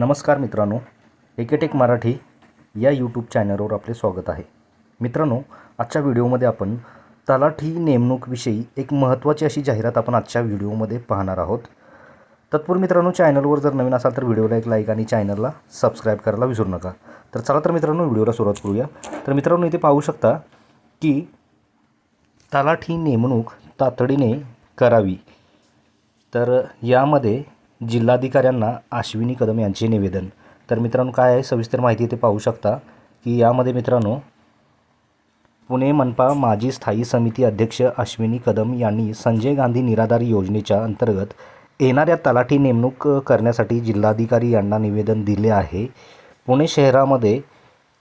नमस्कार मित्रांनो एकेटेक मराठी या यूट्यूब चॅनलवर आपले स्वागत आहे. मित्रांनो आजच्या व्हिडिओमध्ये आपण तलाठी नेमणूकविषयी एक महत्त्वाची अशी जाहिरात आपण आजच्या व्हिडिओमध्ये पाहणार आहोत. तत्पूर्वी मित्रांनो चॅनलवर जर नवीन असाल तर व्हिडिओला एक लाईक आणि चॅनलला सबस्क्राईब करायला विसरू नका. तर चला तर मित्रांनो व्हिडिओला सुरुवात करूया. तर मित्रांनो इथे पाहू शकता की तलाठी नेमणूक तातडीने करावी. तर यामध्ये जिल्हाधिकाऱ्यांना अश्विनी कदम यांचे निवेदन. तर मित्रांनो काय आहे सविस्तर माहिती ते पाहू शकता की यामध्ये मित्रांनो पुणे मनपा माजी स्थायी समिती अध्यक्ष अश्विनी कदम यांनी संजय गांधी निराधार योजनेच्या अंतर्गत येणाऱ्या तलाठी नेमणूक करण्यासाठी जिल्हाधिकारी यांना निवेदन दिले आहे. पुणे शहरामध्ये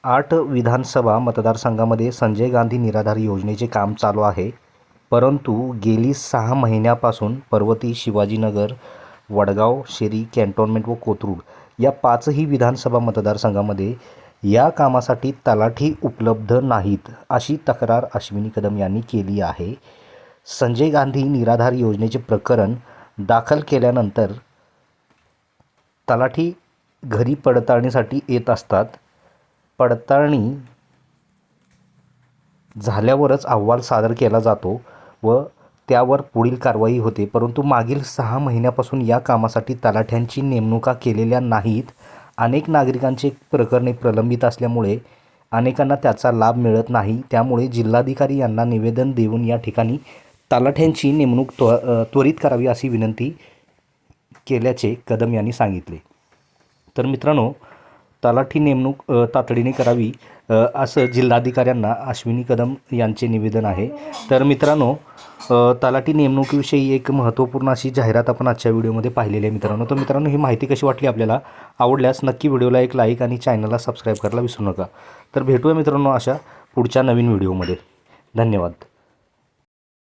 आठ विधानसभा मतदारसंघामध्ये संजय गांधी निराधार योजनेचे काम चालू आहे. परंतु गेली सहा महिन्यापासून पर्वती शिवाजीनगर वडगाव शेरी कॅन्टोन्मेंट व कोथरूड या पाचही विधानसभा मतदारसंघामध्ये या कामासाठी तलाठी उपलब्ध नाहीत अशी तक्रार अश्विनी कदम यांनी केली आहे. संजय गांधी निराधार योजनेचे प्रकरण दाखल केल्यानंतर तलाठी घरी पडताळणीसाठी येत असतात. पडताळणी झाल्यावरच अहवाल सादर केला जातो व त्यावर पुढील कारवाई होते. परंतु मागील सहा महिन्यापासून या कामासाठी तलाठ्यांची नेमणुका केलेल्या नाहीत. अनेक नागरिकांचे प्रकरणे प्रलंबित असल्यामुळे अनेकांना त्याचा लाभ मिळत नाही. त्यामुळे जिल्हाधिकारी यांना निवेदन देऊन या ठिकाणी तलाठ्यांची नेमणूक त्व त्वरित करावी अशी विनंती केल्याचे कदम यांनी सांगितले. तर मित्रांनो तलाठी नेमणूक तातडीने करावी असं जिल्हाधिकाऱ्यांना अश्विनी कदम यांचे निवेदन आहे. तर मित्रांनो तलाठी नेमणुकीविषयी एक महत्त्वपूर्ण अशी जाहिरात आपण आजच्या व्हिडिओमध्ये पाहिलेली आहे मित्रांनो. तर मित्रांनो ही माहिती कशी वाटली आपल्याला? आवडल्यास नक्की व्हिडिओला एक लाईक आणि चॅनलला सबस्क्राईब करायला विसरू नका. तर भेटूया मित्रांनो अशा पुढच्या नवीन व्हिडिओमध्ये. धन्यवाद.